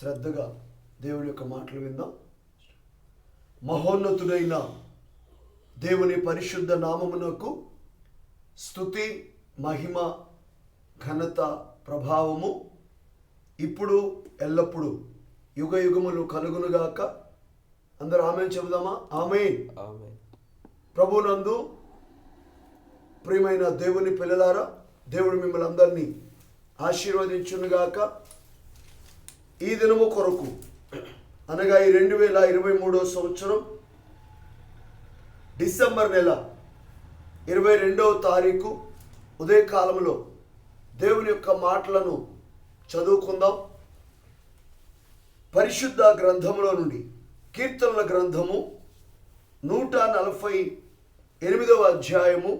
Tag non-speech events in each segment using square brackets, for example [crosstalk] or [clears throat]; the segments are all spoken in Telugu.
శ్రద్ధగా దేవుని యొక్క మాటలు విందాం. మహోన్నతుడైన దేవుని పరిశుద్ధ నామమునకు స్థుతి మహిమ ఘనత ప్రభావము ఇప్పుడు ఎల్లప్పుడూ యుగ యుగములు కలుగునుగాక అందరూ ఆమె చెబుదామా? ఆమె ఆమె ప్రభునందు ప్రియమైన దేవుని పిల్లలారా దేవుడు మిమ్మల్ని అందరినీ ఆశీర్వదించునుగాక ఈ దినము కొరకు అనగా ఈ రెండు వేల ఇరవై మూడో సంవత్సరం డిసెంబర్ నెల ఇరవై రెండవ తారీఖు ఉదయకాలంలో దేవుని యొక్క మాటలను చదువుకుందాం. పరిశుద్ధ గ్రంథంలో నుండి కీర్తనల గ్రంథము నూట నలభై ఎనిమిదవ అధ్యాయము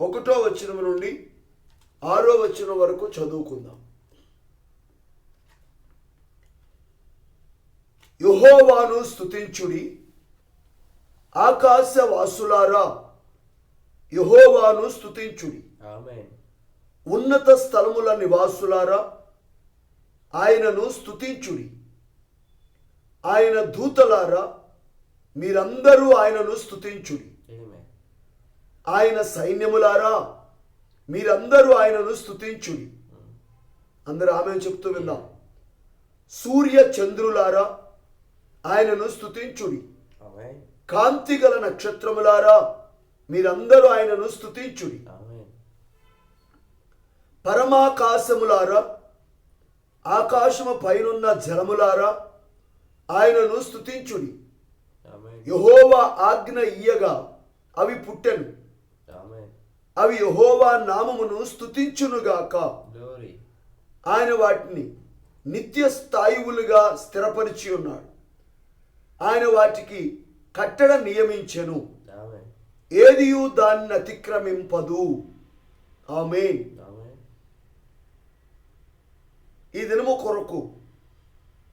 ఒకటో వచనం నుండి ఆరో వచనం వరకు చదువుకుందాం. యహోవాను స్తుతించుడి. ఆకాశ వాసులారా యహోవాను స్తుతించుడి. ఆమె ఉన్నత స్థలముల నివాసులారా ఆయనను స్తుతించుడి. ఆయన దూతలారా మీరందరూ ఆయనను స్తుతించుడి. ఆమె ఆయన సైన్యములారా మీరందరూ ఆయనను స్తుతించుడి. అందరూ ఆమె చెప్తూ విందాం. సూర్య చంద్రులారా ఆయనను స్తుతించుడి. ఆమె కాంతి గల నక్షత్రములారా మీరందరూ ఆయనను స్తుతించుడి. ఆమె పరమాకాశములారా ఆకాశము పైనున్న జలములారా ఆయనను స్తుతించుడి. ఆమె యహోవా ఆజ్ఞ ఇయ్యగా అవి పుట్టెను. అవి యహోవా నామమును స్తుతించునుగాక. గ్లోరీ ఆయన వాటిని నిత్య స్థాయువులుగా స్థిరపరిచి ఉన్నాడు ఆయన వాటికి కట్టడ నియమించెను. ఏదియు దాన్ని అతిక్రమింపదు. ఆమె ఈ దినము కొరకు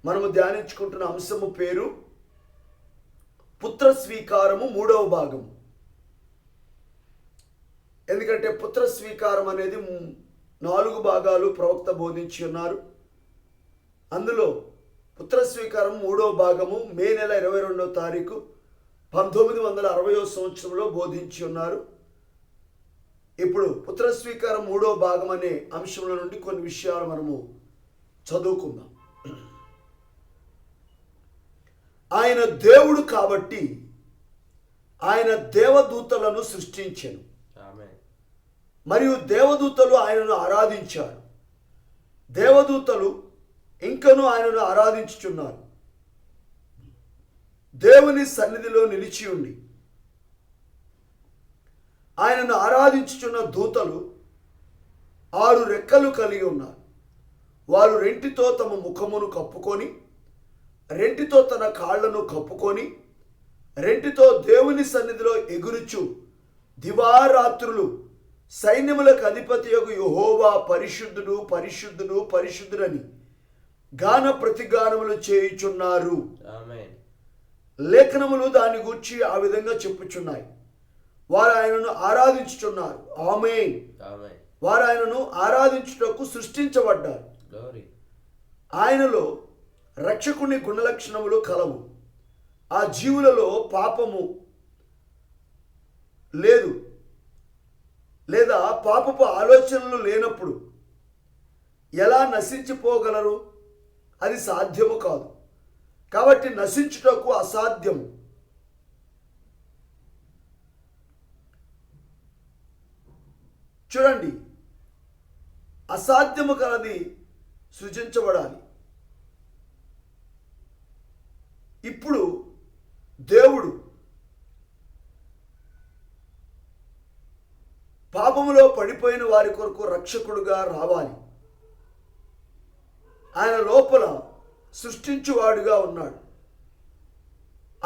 మనము ధ్యానించుకుంటున్న అంశము పేరు పుత్ర స్వీకారము మూడవ భాగము ఎందుకంటే పుత్ర స్వీకారం అనేది నాలుగు భాగాలు ప్రవక్త బోధించి ఉన్నారు. అందులో పుత్ర స్వీకారం మూడవ భాగము మే నెల ఇరవై రెండవ తారీఖు పంతొమ్మిది వందల అరవయో సంవత్సరంలో బోధించి ఉన్నారు. ఇప్పుడు పుత్ర స్వీకారం మూడో భాగం అనే అంశంలో నుండి కొన్ని విషయాలు మనము చదువుకుందాం. ఆయన దేవుడు కాబట్టి ఆయన దేవదూతలను సృష్టించాను. మరియు దేవదూతలు ఆయనను ఆరాధించారు. దేవదూతలు ఇంకను ఆయనను ఆరాధించుచున్నారు దేవుని సన్నిధిలో నిలిచి ఉండి ఆయనను ఆరాధించుచున్న దూతలు ఆరు రెక్కలు కలిగి ఉన్నారు. వారు రెంటితో తమ ముఖమును కప్పుకొని రెంటితో తన కాళ్ళను కప్పుకొని రెంటితో దేవుని సన్నిధిలో ఎగురుచు దివారాత్రులు సైన్యములకు అధిపతి యొక్క యహోవా పరిశుద్ధుడు పరిశుద్ధుడు పరిశుద్ధుడని గాన ప్రతిగానములు చేయుచున్నారు. లేఖనములు దాని గూర్చి ఆ విధంగా చెప్పుచున్నాయి. వారు ఆయనను ఆరాధించుచున్నారు. ఆమె వారు ఆయనను ఆరాధించుటకు సృష్టించబడ్డారు. ఆయనలో రక్షకుని గుణలక్షణములు కలవు. ఆ జీవులలో పాపము లేదు. లేదా పాపపు ఆలోచనలు లేనప్పుడు ఎలా నశించిపోగలరు? అది సాధ్యము కాదు. కాబట్టి నశించుటకు అసాధ్యము. చూడండి అసాధ్యము కలది సృజించబడాలి. ఇప్పుడు దేవుడు పాపములో పడిపోయిన వారి కొరకు రక్షకుడుగా రావాలి. ఆయన లోపల సృష్టించువాడుగా ఉన్నాడు.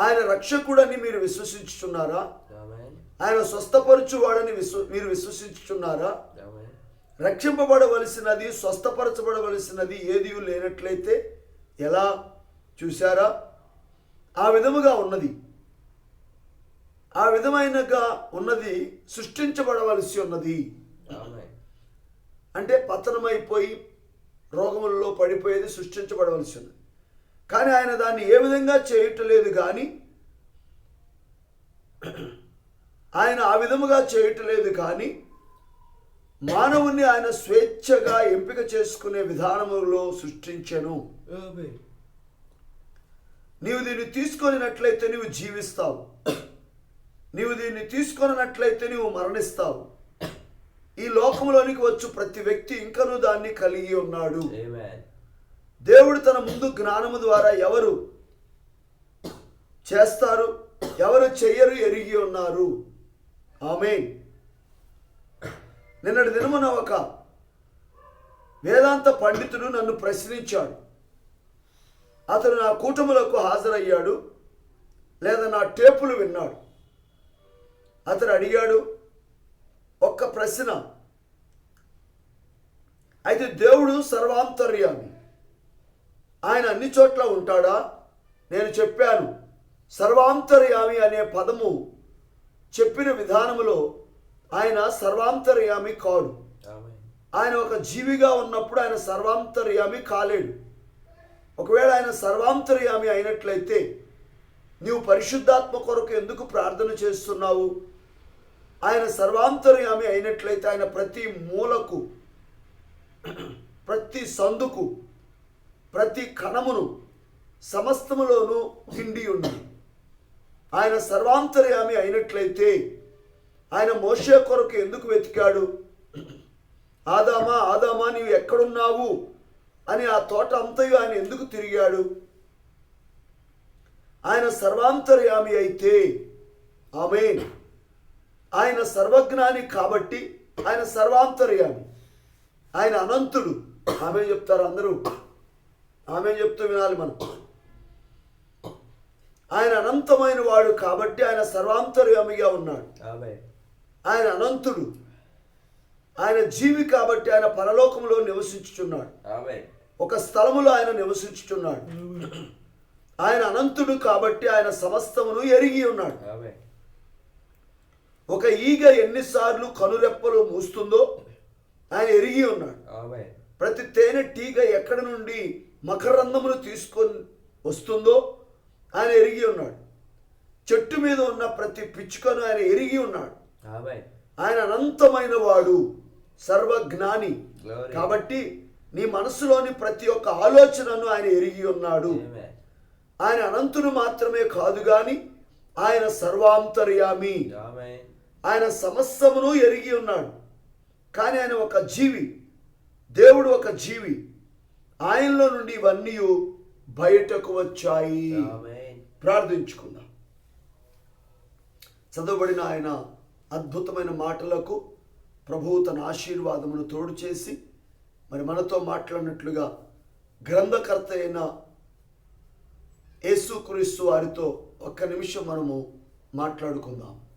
ఆయన రక్షకుడని మీరు విశ్వసించుచున్నారా? ఆయన స్వస్థపరచువాడని విశ్వ మీరు విశ్వసించుచున్నారా? రక్షింపబడవలసినది స్వస్థపరచబడవలసినది ఏది లేనట్లయితే ఎలా చూశారా? ఆ విధముగా ఉన్నది. ఆ విధమైనగా ఉన్నది సృష్టించబడవలసి ఉన్నది. అంటే పతనమైపోయి రోగములలో పడిపోయేది సృష్టించబడవలసి ఉన్నది కానీ ఆయన దాన్ని ఏ విధంగా చేయటలేదు కానీ ఆయన ఆ విధముగా చేయటలేదు కానీ మానవుని ఆయన స్వేచ్ఛగా ఎంపిక చేసుకునే విధానములో సృష్టించెను. నీవు దీన్ని తీసుకొనినట్లయితే నీవు జీవిస్తావు. నీవు దీన్ని తీసుకొనినట్లయితే నీవు మరణిస్తావు. ఈ లోకంలోనికి వచ్చు ప్రతి వ్యక్తి ఇంకనూ దాన్ని కలిగి ఉన్నాడు. దేవుడు తన ముందు జ్ఞానము ద్వారా ఎవరు చేస్తారు ఎవరు చెయ్యరు ఎరిగి ఉన్నారు. ఆమె నిన్నటి దినమున ఒక వేదాంత పండితుడు నన్ను ప్రశ్నించాడు. అతను నా కూటములకు హాజరయ్యాడు లేదా నా టేపులు విన్నాడు. అతను అడిగాడు ఒక్క ప్రశ్న. అయితే దేవుడు సర్వాంతర్యామి. ఆయన అన్ని చోట్ల ఉంటాడా? నేను చెప్పాను. సర్వాంతర్యామి అనే పదము చెప్పిన విధానములో ఆయన సర్వాంతర్యామి కాడు. ఆయన ఒక జీవిగా ఉన్నప్పుడు ఆయన సర్వాంతర్యామి కాలేడు. ఒకవేళ ఆయన సర్వాంతర్యామి అయినట్లయితే నీవు పరిశుద్ధాత్మ కొరకు ఎందుకు ప్రార్థన చేస్తున్నావు? ఆయన సర్వాంతర్యామి అయినట్లయితే ఆయన ప్రతి మూలకు ప్రతి సందుకు ప్రతి కణమును సమస్తములోనూ నిండి ఉంది ఆయన సర్వాంతర్యామి అయినట్లయితే ఆయన మోషే కొరకు ఎందుకు వెతికాడు? ఆదామా ఆదామా నీవు ఎక్కడున్నావు? అని ఆ తోట అంతయు ఆయన ఎందుకు తిరిగాడు? ఆయన సర్వాంతర్యామి అయితే ఆమె ఆయన సర్వజ్ఞాని కాబట్టి ఆయన సర్వాంతర్యామి. ఆయన అనంతుడు. ఆమె చెప్తారు అందరూ? ఆమె చెప్తూ వినాలి మనం? ఆయన అనంతమైన వాడు కాబట్టి ఆయన సర్వాంతర్యామిగా ఉన్నాడు. ఆయన అనంతుడు. ఆయన జీవి కాబట్టి ఆయన పరలోకంలో నివసించుచున్నాడు. ఒక స్థలములో ఆయన నివసించుచున్నాడు. ఆయన అనంతుడు కాబట్టి ఆయన సమస్తమును ఎరిగి ఉన్నాడు. ఒక ఈగ ఎన్నిసార్లు కనురెప్పలు మూస్తుందో ఆయన ఎరిగి ఉన్నాడు. ప్రతి తేనె టీగ ఎక్కడి నుండి మకరందమును తీసుకొని వస్తుందో ఆయన ఎరిగి ఉన్నాడు. చెట్టు మీద ఉన్న ప్రతి పిచ్చుకను ఆయన ఎరిగి ఉన్నాడు. ఆయన అనంతమైన వాడు సర్వజ్ఞాని. కాబట్టి నీ మనసులోని ప్రతి ఒక్క ఆలోచనను ఆయన ఎరిగి ఉన్నాడు. ఆయన అనంతుడు మాత్రమే కాదు గాని ఆయన సర్వాంతర్యామి. ఆయన సమస్తమును ఎరిగి ఉన్నాడు. కానీ ఆయన ఒక జీవి. దేవుడు ఒక జీవి. ఆయనలో నుండి ఇవన్నీ బయటకు వచ్చాయి. ప్రార్థించుకుందాం. చదవబడిన ఆయన అద్భుతమైన మాటలకు ప్రభువు తన ఆశీర్వాదమును తోడు చేసి మరి మనతో మాట్లాడినట్లుగా గ్రంథకర్త అయిన యేసుక్రీస్తు వారితో ఒక్క నిమిషం మనము మాట్లాడుకుందాం.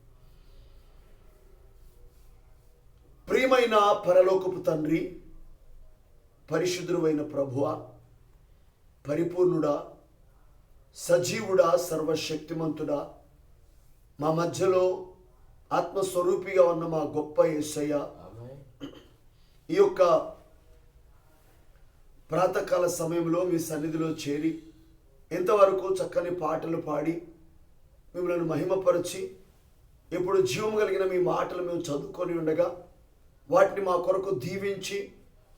ప్రియమైన పరలోకపు తండ్రి పరిశుద్ధుడైన ప్రభువ పరిపూర్ణుడా సజీవుడా సర్వశక్తిమంతుడా మా మధ్యలో ఆత్మస్వరూపిగా ఉన్న మా గొప్ప ఏసయ్య ఈ యొక్క ప్రాతకాల సమయంలో మీ సన్నిధిలో చేరి ఎంతవరకు చక్కని పాటలు పాడి మిమ్మల్ని మహిమపరిచి ఇప్పుడు జీవం కలిగిన మీ మాటలు మేము చదువుకొని ఉండగా వాటిని మా కొరకు దీవించి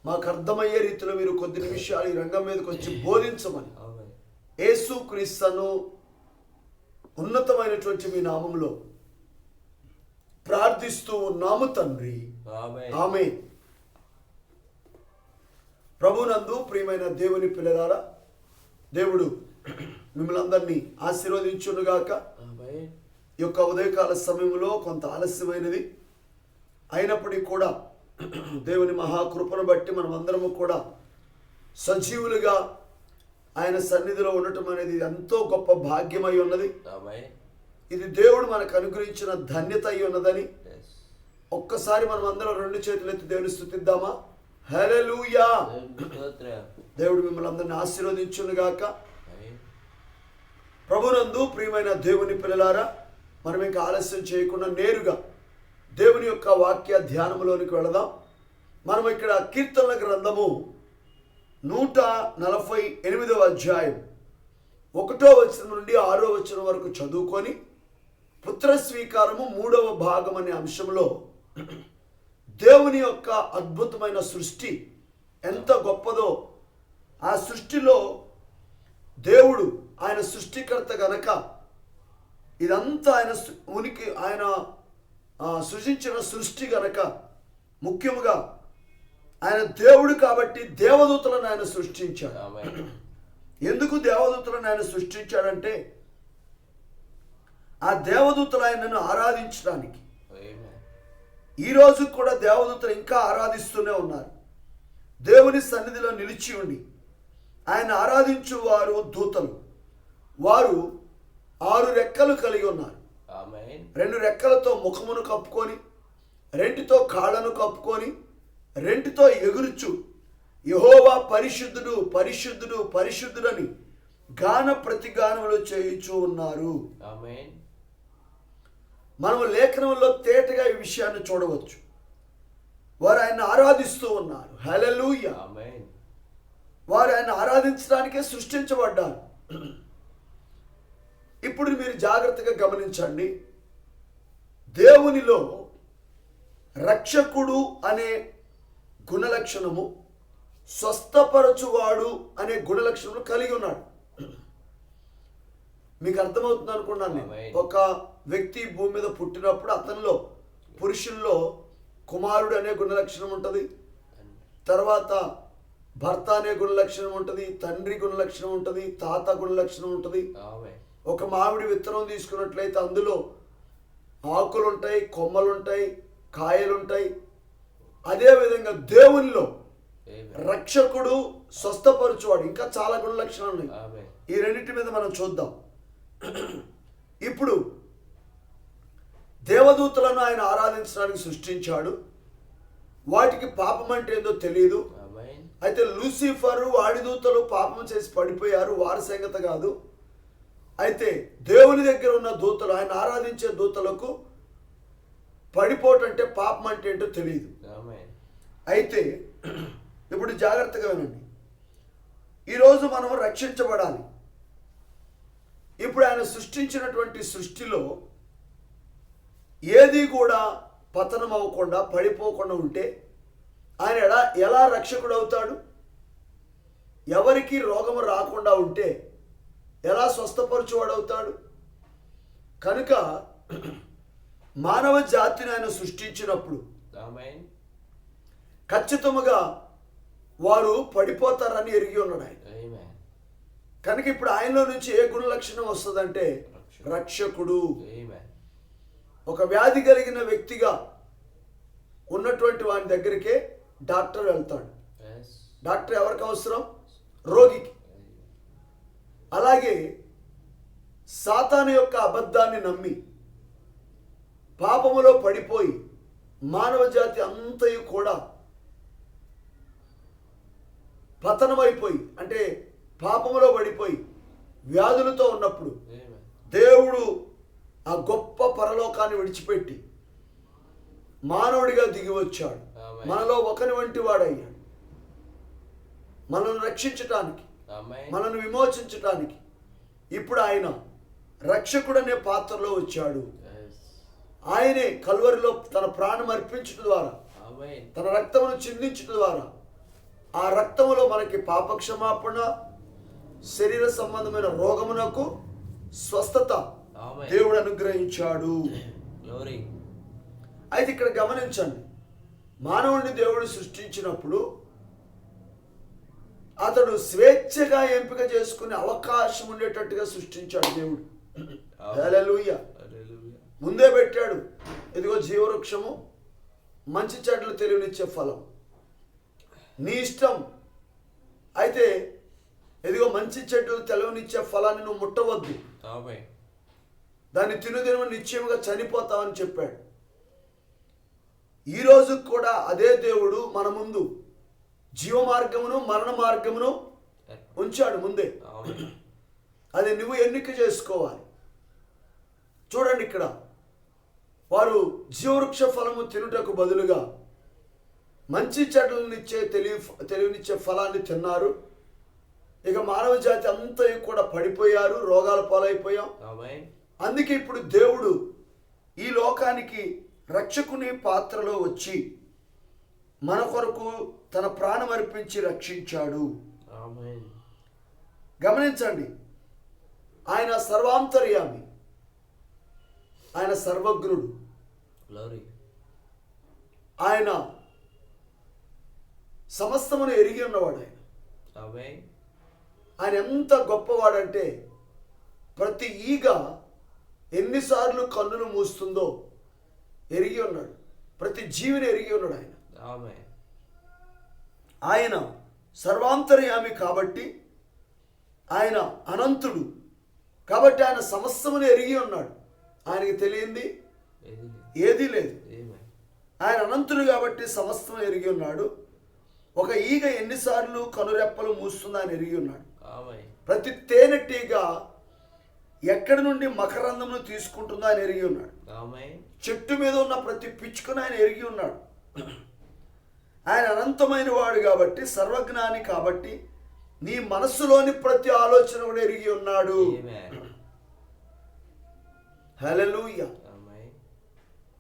మాకు అర్థమయ్యే రీతిలో మీరు కొద్ది నిమిషాలు ఈ రంగం మీదకి వచ్చి బోధించమని. యేసు క్రీస్తును ఉన్నతమైనటువంటి మీ నామంలో ప్రార్థిస్తూ ఉన్నాము తండ్రి. ఆమె ప్రభునందు ప్రియమైన దేవుని పిల్లలారా దేవుడు మిమ్మల్ని అందరినీ ఆశీర్వదించునుగాక. ఈ యొక్క ఉదయకాల సమయంలో కొంత ఆలస్యమైనది. అయినప్పటికీ కూడా దేవుని మహాకృపను బట్టి మనం అందరము కూడా సజీవులుగా ఆయన సన్నిధిలో ఉండటం అనేది ఎంతో గొప్ప భాగ్యమై ఉన్నది. ఇది దేవుడు మనకు అనుగ్రహించిన ధన్యత అయి ఉన్నదని ఒక్కసారి మనం అందరం రెండు చేతులు ఎత్తి దేవుని స్థుతిద్దామా? స్తోత్రం దేవుడు మిమ్మల్ని అందరిని ఆశీర్వదించునుగాక. ఆమేన్. ప్రభునందు ప్రియమైన దేవుని పిల్లలారా మనం ఇంకా ఆలస్యం చేయకుండా నేరుగా దేవుని యొక్క వాక్య ధ్యానంలోనికి వెళదాం. మనం ఇక్కడ కీర్తనల గ్రంథము నూట నలభై ఎనిమిదవ అధ్యాయం ఒకటో వచనం నుండి ఆరో వచనం వరకు చదువుకొని పుత్ర స్వీకారము మూడవ భాగం అనే అంశంలో దేవుని యొక్క అద్భుతమైన సృష్టి ఎంత గొప్పదో ఆ సృష్టిలో దేవుడు ఆయన సృష్టికర్త గనక ఇదంతా ఆయన ఉనికి ఆయన సృజించిన సృష్టి గనక ముఖ్యముగా ఆయన దేవుడు కాబట్టి దేవదూతలను ఆయన సృష్టించాడు. ఎందుకు దేవదూతలను ఆయన సృష్టించాడంటే ఆ దేవదూతలు ఆయనను ఆరాధించడానికి. ఆమేన్. ఈ రోజు కూడా దేవదూతలు ఇంకా ఆరాధిస్తూనే ఉన్నారు. దేవుని సన్నిధిలో నిలిచి ఉండి ఆయన ఆరాధించు వారు దూతలు. వారు ఆరు రెక్కలు కలిగి ఉన్నారు. రెండు రెక్కలతో ముఖమును కప్పుకొని రెంటితో కాళ్ళను కప్పుకొని రెంటితో ఎగురుచు. యహోవా పరిశుద్ధుడు పరిశుద్ధుడు పరిశుద్ధుడని గాన ప్రతిగానములు చేయుచూ ఉన్నారు. మనము లేఖనంలో తేటగా ఈ విషయాన్ని చూడవచ్చు. వారు ఆయన ఆరాధిస్తూ ఉన్నారు. హలలుయ వారు ఆయన ఆరాధించడానికే సృష్టించబడ్డారు. ఇప్పుడు మీరు జాగ్రత్తగా గమనించండి. దేవునిలో రక్షకుడు అనే గుణలక్షణము స్వస్థపరచువాడు అనే గుణలక్షణము కలిగి ఉన్నాడు. మీకు అర్థమవుతుంది అనుకున్నాను నేను. ఒక వ్యక్తి భూమి మీద పుట్టినప్పుడు అతనిలో పురుషుల్లో కుమారుడు అనే గుణలక్షణం ఉంటుంది. తర్వాత భర్త అనే గుణలక్షణం ఉంటుంది తండ్రి గుణలక్షణం ఉంటుంది తాత గుణలక్షణం ఉంటుంది. ఒక మామిడి విత్తనం తీసుకున్నట్లయితే అందులో ఆకులు ఉంటాయి కొమ్మలు ఉంటాయి కాయలు ఉంటాయి అదేవిధంగా దేవునిలో రక్షకుడు స్వస్థపరచువాడు. ఇంకా చాలా గుణలక్షణాలు ఉన్నాయి ఆమేన్ ఈ రెండింటి మీద మనం చూద్దాం. ఇప్పుడు దేవదూతలను ఆయన ఆరాధించడానికి సృష్టించాడు. వాటికి పాపం అంటే ఏందో తెలియదు అయితే లూసిఫర్ వాడి దూతలు పాపం చేసి పడిపోయారు. వారి సంగతి కాదు. అయితే దేవుని దగ్గర ఉన్న దూతలు ఆయన ఆరాధించే దూతలకు పడిపోవటం అంటే పాపం అంటే ఏంటో తెలియదు అయితే ఇప్పుడు జాగ్రత్తగా వినండి. ఈరోజు మనం రక్షించబడాలి. ఇప్పుడు ఆయన సృష్టించినటువంటి సృష్టిలో ఏది కూడా పతనం అవ్వకుండా పడిపోకుండా ఉంటే ఆయన ఎలా ఎలా రక్షకుడు అవుతాడు ఎవరికి రోగము రాకుండా ఉంటే ఎలా స్వస్థపరచువాడు అవుతాడు కనుక మానవ జాతిని ఆయన సృష్టించినప్పుడు ఖచ్చితముగా వారు పడిపోతారని ఎరిగి ఉన్నాడు ఆయన. కనుక ఇప్పుడు ఆయనలో నుంచి ఏ గుణ లక్షణం వస్తుందంటే రక్షకుడు. ఒక వ్యాధి కలిగిన వ్యక్తిగా ఉన్నటువంటి వాని దగ్గరికే డాక్టర్ వెళ్తాడు. డాక్టర్ ఎవరికి అవసరం? రోగికి. అలాగే సాతాను యొక్క అబద్ధాన్ని నమ్మి పాపములో పడిపోయి మానవ జాతి అంతయు కూడా పతనమైపోయి అంటే పాపములో పడిపోయి వ్యాధులతో ఉన్నప్పుడు దేవుడు ఆ గొప్ప పరలోకాన్ని విడిచిపెట్టి మానవుడిగా దిగి వచ్చాడు. మనలో ఒకని వంటి వాడయ్యాడు. మనల్ని రక్షించటానికి మనల్ని విమోచించటానికి ఇప్పుడు ఆయన రక్షకుడనే పాత్రలో వచ్చాడు. ఆయనే కల్వరిలో తన ప్రాణం అర్పించడం ద్వారా తన రక్తమును చిందించడం ద్వారా ఆ రక్తములో మనకి పాపక్షమాపణ శరీర సంబంధమైన రోగమునకు స్వస్థత దేవుడు అనుగ్రహించాడు. అయితే ఇక్కడ గమనించండి మానవుడిని దేవుడు సృష్టించినప్పుడు అతడు స్వేచ్ఛగా ఎంపిక చేసుకునే అవకాశం ఉండేటట్టుగా సృష్టించాడు దేవుడు. ముందే పెట్టాడు. ఇదిగో జీవవృక్షము మంచి చెట్లు తెలివినిచ్చే ఫలం. నీ ఇష్టం. అయితే ఇదిగో మంచి చెట్లు తెలివినిచ్చే ఫలాన్ని నువ్వు ముట్టవద్దు. దాన్ని తినుదిన నిశ్చయముగా చనిపోతావని చెప్పాడు. ఈ రోజు కూడా అదే దేవుడు మన ముందు. జీవ మార్గమును మరణ మార్గమును ఉంచాడు ముందే. అది నువ్వు ఎన్నిక చేసుకోవాలి. చూడండి ఇక్కడ. వారు జీవవృక్ష ఫలము తినుటకు బదులుగా మంచి చెట్లనిచ్చే తెలివి తెలివినిచ్చే ఫలాన్ని తిన్నారు. ఇక మానవ జాతి అంతా కూడా పడిపోయారు రోగాల పాలైపోయాం. అందుకే ఇప్పుడు దేవుడు ఈ లోకానికి రక్షకుని పాత్రలో వచ్చి మన కొరకు తన ప్రాణం అర్పించి రక్షించాడు. గమనించండి ఆయన సర్వాంతర్యామి ఆయన సర్వజ్ఞుడు. ఆయన సమస్తమును ఎరిగి ఉన్నవాడు ఆయన. ఆయన ఎంత గొప్పవాడంటే ప్రతి ఈగ ఎన్నిసార్లు కన్నులు మూస్తుందో ఎరిగి ఉన్నాడు. ప్రతి జీవిని ఎరిగి ఉన్నాడు ఆయన. ఆయన సర్వాంతర్యామి కాబట్టి ఆయన అనంతుడు. కాబట్టి ఆయన సమస్తమును ఎరిగి ఉన్నాడు. ఆయనకి తెలియంది? ఏది లేదు. ఆయన అనంతుడు కాబట్టి సమస్తం ఎరిగి ఉన్నాడు. ఒక ఈగ ఎన్నిసార్లు కనురెప్పలు మూస్తుందో ఆయన ఎరిగి ఉన్నాడు. ప్రతి తేనెటీగ ఎక్కడి నుండి మకరందమును తీసుకుంటుందో ఆయన ఎరిగి ఉన్నాడు. చెట్టు మీద ఉన్న ప్రతి పిచ్చుకను ఆయన ఎరిగి ఉన్నాడు. ఆయన అనంతమైన వాడు కాబట్టి సర్వజ్ఞాని కాబట్టి నీ మనస్సులోని ప్రతి ఆలోచన కూడా ఎరిగి ఉన్నాడు.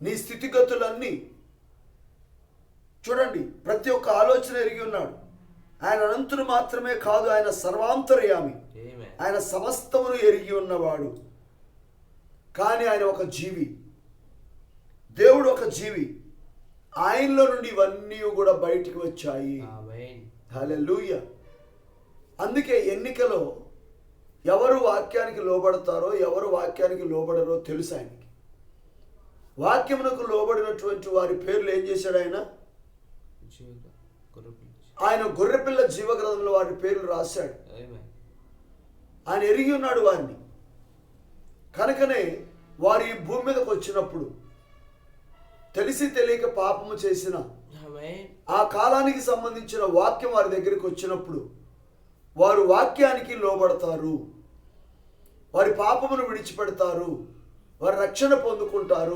నీ స్థితిగతులన్నీ చూడండి ప్రతి ఒక్క ఆలోచన ఎరిగి ఉన్నాడు. ఆయన అనంతుడు మాత్రమే కాదు ఆయన సర్వాంతర్యామి. ఆయన సమస్తమును ఎరిగి ఉన్నవాడు. కానీ ఆయన ఒక జీవి. దేవుడు ఒక జీవి. ఆయనలో నుండి ఇవన్నీ కూడా బయటికి వచ్చాయి. అందుకే ఎన్నికలో ఎవరు వాక్యానికి లోబడతారో ఎవరు వాక్యానికి లోబడరో తెలుసు ఆయనకి. వాక్యమునకు లోబడినటువంటి వారి పేర్లు ఏం చేశాడు ఆయన? ఆయన గొర్రెపిల్ల జీవగ్రంథంలో వారి పేర్లు రాశాడు. ఆయన ఎరిగి ఉన్నాడు వారిని. కనుకనే వారు ఈ భూమి మీదకి వచ్చినప్పుడు తెలిసి తెలియక పాపము చేసిన ఆ కాలానికి సంబంధించిన వాక్యం వారి దగ్గరికి వచ్చినప్పుడు వారు వాక్యానికి లోబడతారు. వారి పాపమును విడిచిపెడతారు. వారు రక్షణ పొందుకుంటారు.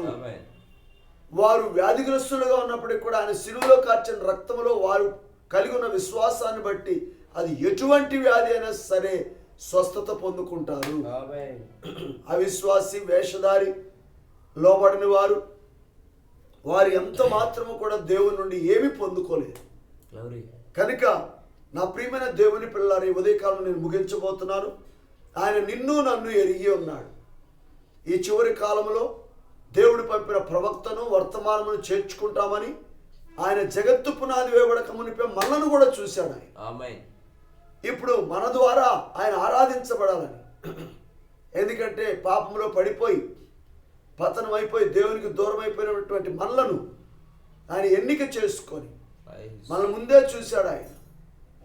వారు వ్యాధిగ్రస్తులుగా ఉన్నప్పటికీ కూడా ఆయన సిలువలో కార్చిన రక్తంలో వారు కలిగి ఉన్న విశ్వాసాన్ని బట్టి అది ఎటువంటి వ్యాధి అయినా సరే స్వస్థత పొందుకుంటారు. అవిశ్వాసి వేషధారి లోబడని వారు వారు ఎంత మాత్రము కూడా దేవుని నుండి ఏమీ పొందుకోలేదు. కనుక నా ప్రియమైన దేవుని పిల్లలు ఈ ఉదయకాలం నేను ముగించబోతున్నాను. ఆయన నిన్ను నన్ను ఎరిగి ఉన్నాడు. ఈ చివరి కాలంలో దేవుడు పంపిన ప్రవక్తను వర్తమానమును చేర్చుకుంటామని ఆయన జగత్తు పునాది వేయబడక మునిపే మనను కూడా చూశాడు ఆయన. ఇప్పుడు మన ద్వారా ఆయన ఆరాధించబడాలని. ఎందుకంటే పాపంలో పడిపోయి పతనం అయిపోయి దేవునికి దూరం అయిపోయినటువంటి మనలను ఆయన ఎన్నిక చేసుకొని మన ముందే చూశాడు ఆయన.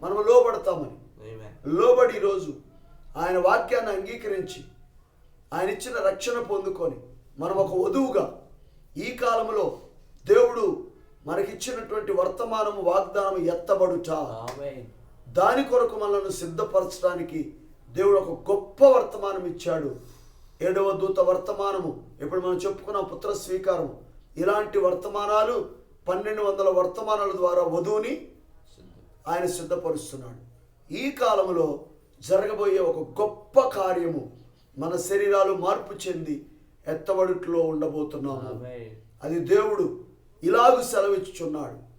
మనం లోబడతామని. లోబడి ఈరోజు ఆయన వాక్యాన్ని అంగీకరించి ఆయన ఇచ్చిన రక్షణ పొందుకొని మనం ఒక వధువుగా ఈ కాలంలో దేవుడు మనకిచ్చినటువంటి వర్తమానము వాగ్దానం ఎత్తబడుట. ఆమెన్ దాని కొరకు మనల్ని సిద్ధపరచడానికి దేవుడు ఒక గొప్ప వర్తమానం ఇచ్చాడు ఏడవ దూత వర్తమానము. ఇప్పుడు మనం చెప్పుకున్నాం పుత్ర స్వీకారం ఇలాంటి వర్తమానాలు పన్నెండు వందల వర్తమానాల ద్వారా వధువుని ఆయన సిద్ధపరుస్తున్నాడు. ఈ కాలంలో జరగబోయే ఒక గొప్ప కార్యము. మన శరీరాలు మార్పు చెంది ఎత్తబడుట్లో ఉండబోతున్నాము. అది దేవుడు ఇలాగూ సెలవిచ్చుచున్నాడు.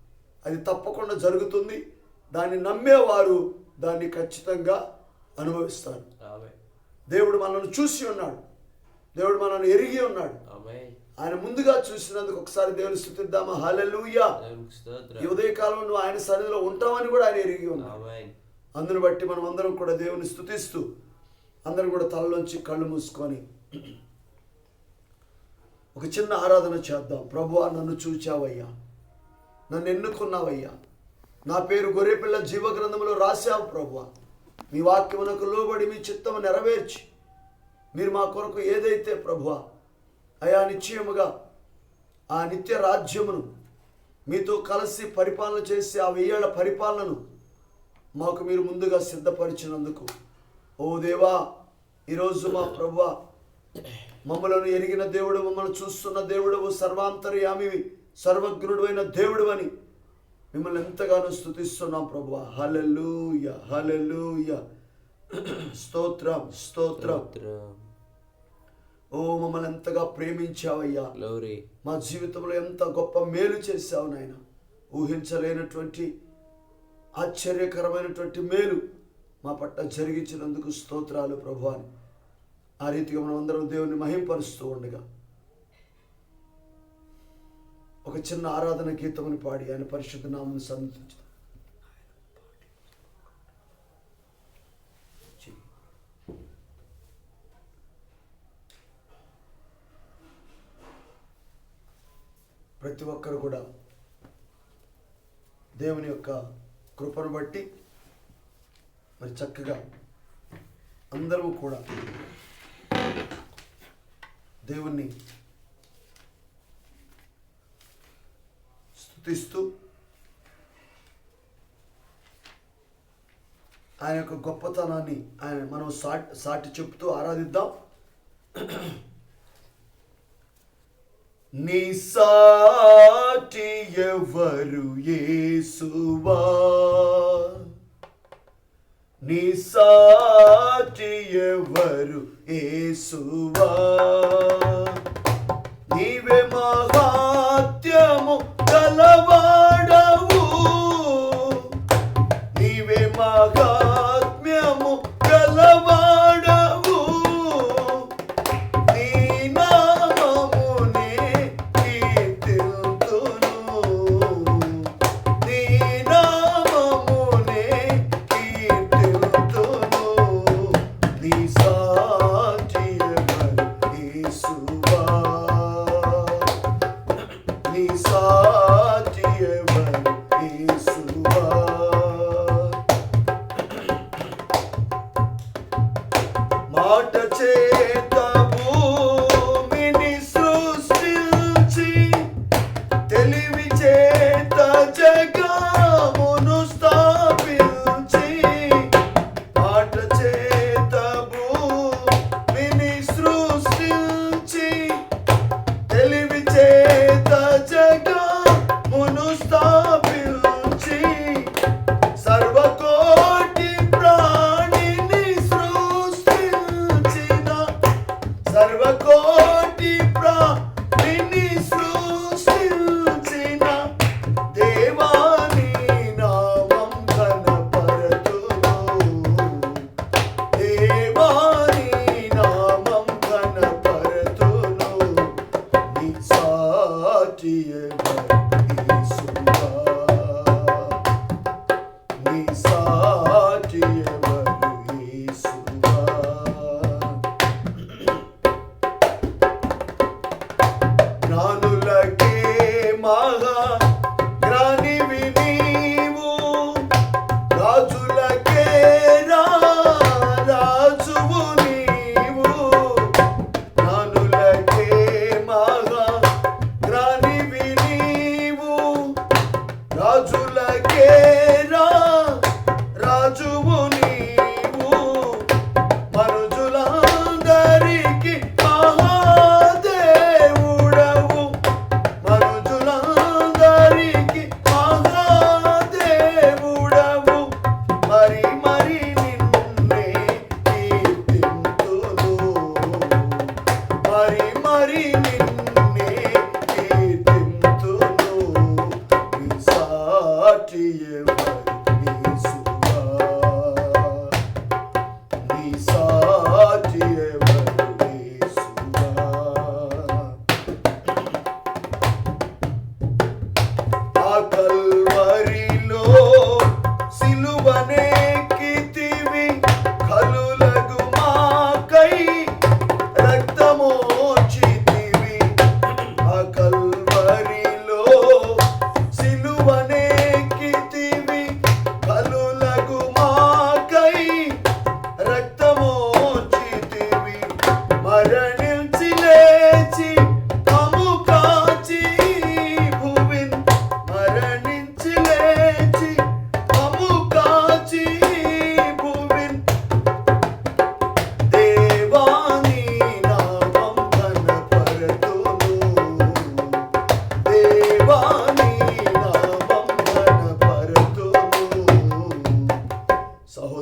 అది తప్పకుండా జరుగుతుంది. దాన్ని నమ్మేవారు దాన్ని ఖచ్చితంగా అనుభవిస్తారు. దేవుడు మనల్ని చూసి ఉన్నాడు. దేవుడు మనల్ని ఎరిగి ఉన్నాడు. ఆయన ముందుగా చూసినందుకు ఒకసారి దేవుని స్థుతిద్దామా దేవునికి ఈ ఉదయకాలం నువ్వు ఆయన సన్నిధిలో ఉంటామని కూడా ఆయన ఎరిగి ఉన్నాడు. అందుని బట్టి మనం అందరం కూడా దేవుని స్థుతిస్తూ అందరం కూడా తలలోంచి కళ్ళు మూసుకొని ఒక చిన్న ఆరాధన చేద్దాం. ప్రభువా నన్ను చూచావయ్యా. నన్ను ఎన్నుకున్నావయ్యా. నా పేరు గొర్రెపిల్ల జీవగ్రంథంలో రాశావు ప్రభువా మీ వాక్యమునకు లోబడి మీ చిత్తము నెరవేర్చి మీరు మా కొరకు ఏదైతే ప్రభువ అయా నిశ్చయముగా ఆ నిత్య రాజ్యమును మీతో కలిసి పరిపాలన చేసి ఆ వెయ్యేళ్ళ పరిపాలనను మాకు మీరు ముందుగా సిద్ధపరిచినందుకు ఓ దేవా ఈరోజు మా ప్రభు మమ్మలను ఎరిగిన దేవుడు మమ్మల్ని చూస్తున్న దేవుడు సర్వాంతర్యామివి సర్వజ్ఞుడు అయిన దేవుడు అని మిమ్మల్ని ఎంతగానో స్థుతిస్తున్నాం ప్రభు హలలుయ హలెలూయ [clears throat] స్తోత్రం స్తోత్రం. స్తోత్రం. ఓ మమ్మల్ని ఎంతగా ప్రేమించావయ్యా. మా జీవితంలో ఎంత గొప్ప మేలు చేశావు నాయన. ఊహించలేనటువంటి ఆశ్చర్యకరమైనటువంటి మేలు మా పట్ల జరిగించినందుకు స్తోత్రాలు ప్రభు అని. ఆ రీతిగా మనం అందరం దేవుని మహింపరుస్తూ ఉండగా ఒక చిన్న ఆరాధన గీతముని పాడి ఆయన పరిశుద్ధ నామను సంధించు ప్రతి ఒక్కరు కూడా దేవుని యొక్క కృపను బట్టి మరి చక్కగా అందరూ కూడా దేవుణ్ణి స్థుతిస్తూ ఆయన యొక్క గొప్పతనాన్ని ఆయన మనం సాటి సాటి చెప్తూ ఆరాధిద్దాం. నీ సాటి ఎవరు యేసువా? నీ సాటి ఎవరు యేసువా? నీవే మహాత్యము కలవ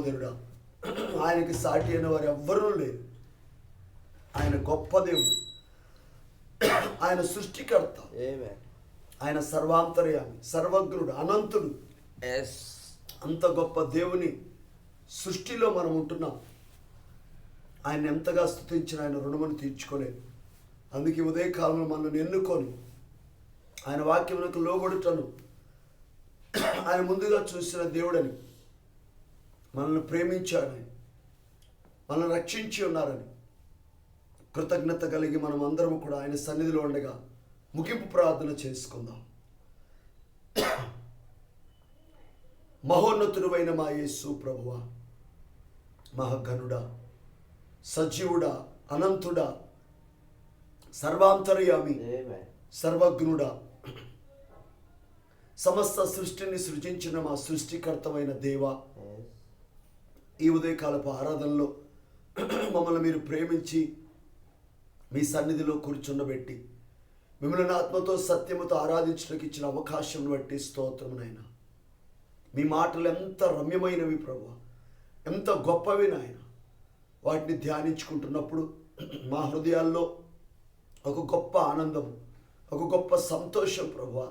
సహోదరుడా ఆయనకి సాటి అయిన వారు ఎవ్వరూ లేరు. ఆయన గొప్ప దేవుడు. ఆయన సృష్టికర్త. ఆయన సర్వాంతర్యామి సర్వజ్ఞుడు అనంతుడు. అంత గొప్ప దేవుని సృష్టిలో మనం ఉంటున్నాం. ఆయన ఎంతగా స్థుతించిన ఆయన రుణమును తీర్చుకోలేదు. అందుకే ఉదయకాలంలో మనల్ని ఎన్నుకొని ఆయన వాక్యమునకు లోబడుటను ఆయన ముందుగా చూసిన దేవుడని మనల్ని ప్రేమించాడని మనల్ని రక్షించి ఉన్నారని కృతజ్ఞత కలిగి మనం అందరం కూడా ఆయన సన్నిధిలో ఉండగా ముగింపు ప్రార్థన చేసుకుందాం మహోన్నతుడువైన మా యేసు ప్రభువా మహాఘనుడా సజీవుడా అనంతుడా సర్వాంతర్యామి. సర్వజ్ఞుడా సమస్త సృష్టిని సృజించిన మా సృష్టికర్తమైన దేవా. ఈ ఉదయకాలపు ఆరాధనలో మమ్మల్ని మీరు ప్రేమించి మీ సన్నిధిలో కూర్చుండబెట్టి మిమ్మల్ని ఆత్మతో సత్యముతో ఆరాధించడానికి ఇచ్చిన అవకాశం బట్టి స్తోత్రమునైనా మీ మాటలు ఎంత రమ్యమైనవి ప్రభు. ఎంత గొప్పవి నాయన. వాటిని ధ్యానించుకుంటున్నప్పుడు మా హృదయాల్లో ఒక గొప్ప ఆనందం ఒక గొప్ప సంతోషం ప్రభు.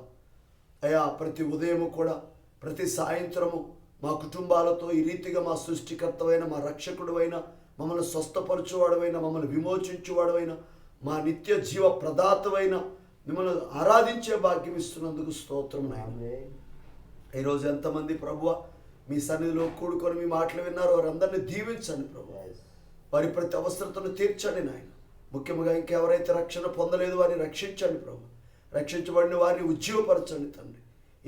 అయా ప్రతి ఉదయము కూడా ప్రతి సాయంత్రము మా కుటుంబాలతో ఈ రీతిగా మా సృష్టికర్తవైన మా రక్షకుడువైన మమ్మల్ని స్వస్థపరచువాడవైన మమ్మల్ని విమోచించువాడవైన మా నిత్య జీవ ప్రదాతవైన మిమ్మల్ని ఆరాధించే భాగ్యం ఇస్తున్నందుకు స్తోత్రం నాయన. ఈరోజు ఎంతమంది ప్రభువ మీ సన్నిధిలో కూడుకొని మీ మాటలు విన్నారో వారందరినీ దీవించండి ప్రభు. వారి ప్రతి అవసరతను తీర్చండి నాయన. ముఖ్యంగా ఇంకెవరైతే రక్షణ పొందలేదు వారిని రక్షించండి ప్రభు రక్షించబడిన వారిని ఉజ్జీవపరచండి తండ్రి.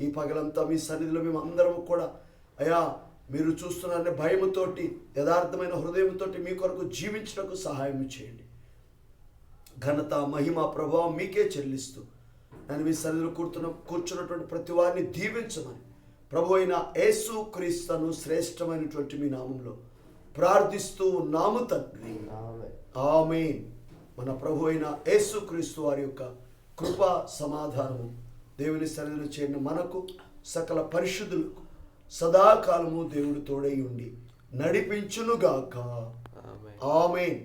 ఈ పగలంతా మీ సన్నిధిలో మేము అందరం కూడా అయా మీరు చూస్తున్నారనే భయముతోటి యథార్థమైన హృదయంతోటి మీ కొరకు జీవించడానికి సహాయం చేయండి. ఘనత మహిమ ప్రభావం మీకే చెల్లిస్తూ నేను మీ సన్నిధిలో కూర్చున్న కూర్చున్నటువంటి ప్రతి వారిని దీవించమని ప్రభు అయిన యేసు క్రీస్తును శ్రేష్టమైనటువంటి మీ నామంలో ప్రార్థిస్తూ నాము తండ్రి. Amen. ఆమేన్. మన ప్రభు అయిన యేసు క్రీస్తు వారి యొక్క కృప సమాధానము దేవుని సన్నిధిలో చేరిన మనకు సకల పరిశుద్ధులకు సదాకాలము దేవుడు తోడై ఉండి నడిపించునుగాక. ఆమేన్